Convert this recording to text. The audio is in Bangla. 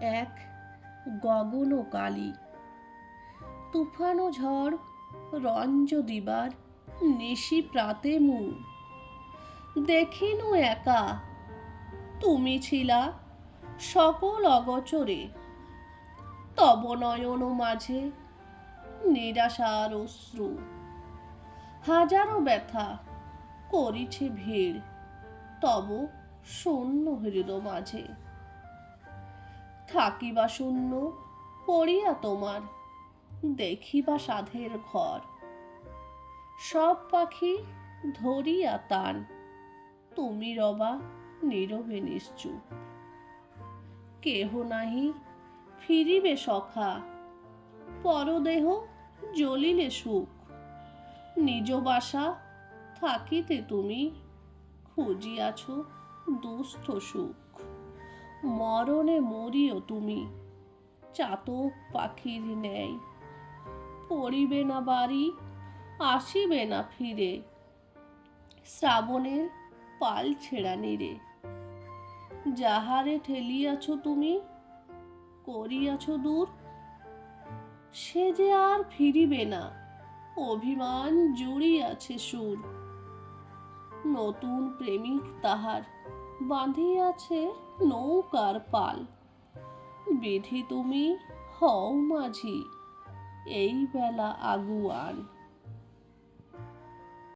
এক গগন কালী। তুফানো ঝড়, রঞ্জ দিবার, নিশি প্রাতে মু। দেখিনু একা, তুমি ছিলা সকল অগচরে। তব নয়ন মাঝে নিরাশার অশ্রু। হাজারো ব্যথা করিছে ভিড়, তব শূন্য হৃদ মাঝে। থাকিবা শূন্য, পড়িয়া তোমার, দেখিবা সাধের ঘর। সব পাখি ধরিয়া তান তুমি রবা নীরবে নিশ্চুপ। কেহ নাহি ফিরিবে সখা, পরদেহ জ্বলিলে সুখ। নিজ বাসা থাকিতে তুমি খুঁজিয়াছ দুস্থ সুখ। মরণে মরিও তুমি। চাতক পাখির ন্যায়। পড়িবে না বাড়ি, আসিবে না ফিরে। শ্রাবণের পাল ছেঁড়া নিরে। যাহারে ঠেলিয়াছ তুমি, করিয়াছ দূর। সে যে আর ফিরিবে না, অভিমান জুড়িয়াছে সুর। নতুন প্রেমিক তাহার। বাঁধিয়াছে নৌকার পাল। বিধি তুমি হও মাঝি এই বেলা আগুয়ান।